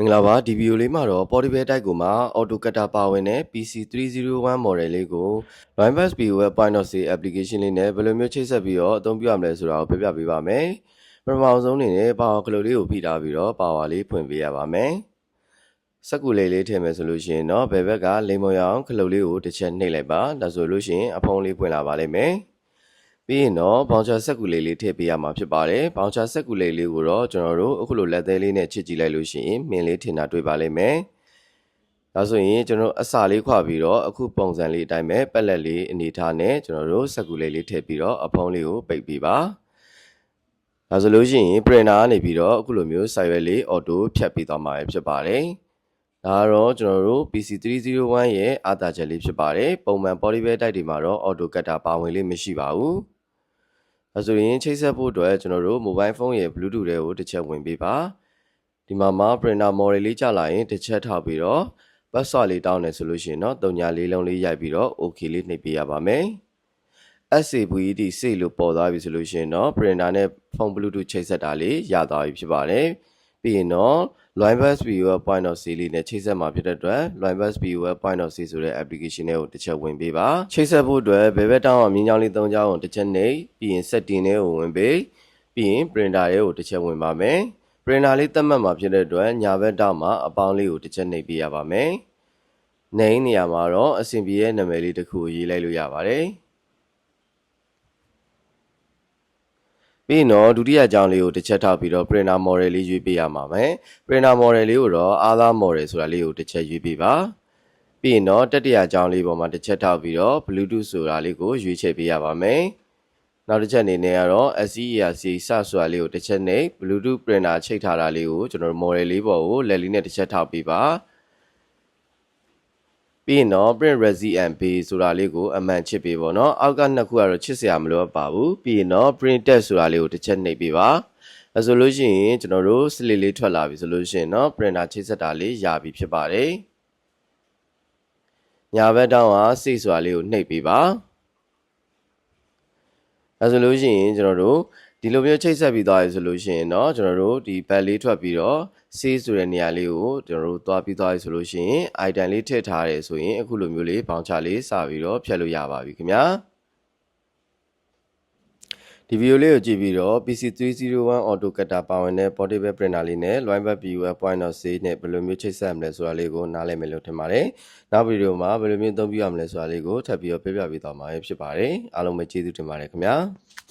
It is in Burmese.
မင်္ဂလာပါဒီဗီဒီယိုလေးမှာတော့ Portable တိုက်ကိုမှာ Auto Cutter ပါဝင်တဲ့ PC 301 model လေးကို Linebus POS Point of Sale application လေးနဲ့ဘယ်လိုမျိုးချိတ်ဆက်ပြီးတော့အသုံးပြုရမလဲဆိုတာကိုပြပြပေးပါမယ်ပထမဆုံးအနေနဲ့ power ကလိုလေးကိုဖိထားပြီးတော့ power လေးဖွင့်ပေးရပါမယ်စက်ကူလေးလေးထည့်မယ်ဆိုလို့ရှိရင်တော့ဘယ်ဘက်ကလိမ်မော်ရအောင်ခလုတ်လေးကိုတစ်ချက်နှိပ်လိုက်ပါဒါဆိုလို့ရှိရင်အဖုံးလေးပွင့်လာပါလိမ့်မယ် ပြီးရင်တော့ဘောင်ချာဆက်ကူလေးလေးထည့်ပေးရမှာဖြစ်ပါတယ်။ဘောင်ချာဆက်ကူလေးလေးကိုတော့ကျွန်တော်တို့အခုလိုလက်သေးလေးနဲ့ချစ်ကြည့်လိုက်လို့ရှိရင်မင်းလေးထင်တာတွေ့ပါလိမ့်မယ်။ဒါဆိုရင်ကျွန်တော်အစာလေးခွာပြီးတော့အခုပုံစံလေးအတိုင်းပဲပက်လက်လေးအနေထားနဲ့ကျွန်တော်တို့ဆက်ကူလေးလေးထည့်ပြီးတော့အဖုံးလေးကိုပိတ်ပေးပါ။ဒါဆိုလို့ရှိရင် printer ကနေပြီးတော့အခုလိုမျိုးစာရွက်လေး auto ဖြတ်ပေးသွားမှာဖြစ်ပါတယ်။ဒါကတော့ကျွန်တော်တို့ PC 301 ရဲ့အာသာချက်လေးဖြစ်ပါတယ်ပုံမှန် Polyvel တိုက်တွေမှာတော့ auto cutter ပါဝင်လေးမရှိပါဘူး ဒါဆိုရင်ချိတ်ဆက်ဖို့အတွက်ကျွန်တော်တို့ mobile phone ရဲ့ Bluetooth တွေကိုတစ်ချက်ဝင်ပေးပါဒီမှာမှာ printer model လေးကြာလာရင်တစ်ချက်ထောက်ပြီးတော့ password လေးတောင်းတယ်ဆိုလို့ရှိရင်တော့တုံညာလေးလုံးလေးရိုက်ပြီးတော့ okay လေးနှိပ်ပေးရပါမယ် SAVED စိတ်လို့ပေါ်သွားပြီဆိုလို့ရှိရင်တော့ printer နဲ့ phone Bluetooth ချိတ်ဆက်တာလေးရသွားပြီဖြစ်ပါတယ် ပြီးရင်တော့ Linebus POS Point of Sale လေးနဲ့ချိတ်ဆက်မှာဖြစ်တဲ့အတွက် Linebus POS Point of Sale ဆိုတဲ့ application တွေကိုတစ်ချက်ဝင်ပေးပါချိတ်ဆက်ဖို့အတွက်ဘယ်ဘက်တောင်းအောင်မြင်းချောင်းလေး၃ချောင်းကိုတစ်ချက်နှိပ်ပြီးရင် setting တွေကိုဝင်ပေးပြီးရင် printer တွေကိုတစ်ချက်ဝင်ပါမယ် printer လေးသတ်မှတ်မှာဖြစ်တဲ့အတွက်ညာဘက်တောင်းမှာအပေါင်းလေးကိုတစ်ချက်နှိပ်ပေးရပါမယ်နေနေရာမှာတော့အဆင်ပြေရဲ့နာမည်လေးတစ်ခုကိုရေးလိုက်လို့ရပါတယ် ပြီးရင်တော့ဒုတိယအကြောင်းလေးကိုတစ်ချက်ထောက်ပြီးတော့ printer model လေးရွေးပေးရမှာမယ် printer model လေးကိုတော့ other model ဆိုတာလေးကိုတစ်ချက်ရွေးပေးပါပြီးရင်တော့တတိယအကြောင်းလေးပေါ်မှာတစ်ချက်ထောက်ပြီးတော့ bluetooth ဆိုတာလေးကိုရွေးချယ်ပေးရပါမယ်နောက်တစ်ချက်အနေနဲ့ကတော့ SCERC စဆိုတာလေးကိုတစ်ချက်နဲ့ bluetooth printer ချိတ်ထားတာလေးကိုကျွန်တော်တို့ model လေးပေါ်ကိုလက်လေးနဲ့တစ်ချက်ထောက်ပေးပါ ပြီးရင်တော့ print resi and base ဆိုတာလေးကိုအမှန်ချစ်ပေးပေါ့နော်အောက်ကနှစ်ခုကတော့ချစ်စရာမလိုပါဘူးပြီးရင်တော့ print text ဆိုတာလေးကိုတစ်ချက်နှိပ်ပေးပါအဲဆိုလို့ရှိရင်ကျွန်တော်တို့စလစ်လေးထွက်လာပြီဆိုလို့ရှိရင်တော့ printer ချိတ်ဆက်တာလေးရပြီဖြစ်ပါတယ်ညာဘက်တောင်းကစိတ်ဆိုတာလေးကိုနှိပ်ပေးပါအဲဆိုလို့ရှိရင်ကျွန်တော်တို့ ဒီလိုမျိုးချိတ်ဆက်ပြီးသွားပြီဆိုလို့ရှိရင်တော့ကျွန်တော်တို့ဒီဘက်လေးထွက်ပြီးတော့ save ဆိုတဲ့နေရာလေးကိုကျွန်တော်တို့သွားပြီးသွားပြီဆိုလို့ရှိရင် item လေးထည့်ထားတယ်ဆိုရင်အခုလိုမျိုးလေးဘောင်ချလေးစပြီးတော့ဖြတ်လို့ရပါပြီခင်ဗျာဒီဗီဒီယိုလေးကိုကြည့်ပြီးတော့ PC 301 Auto Cutter ပါဝင်တဲ့ portable printer လေးနဲ့ Lineback PUF point of sale နဲ့ဘယ်လိုမျိုးချိတ်ဆက်မလဲဆိုတာလေးကိုနားလည်မယ်လို့ထင်ပါတယ်။နောက်ဗီဒီယိုမှာဘယ်လိုမျိုးအသုံးပြုရမလဲဆိုတာလေးကိုထပ်ပြီးတော့ပြပြပေးသွားမှာဖြစ်ပါတယ်။အားလုံးပဲကျေးဇူးတင်ပါတယ်ခင်ဗျာ။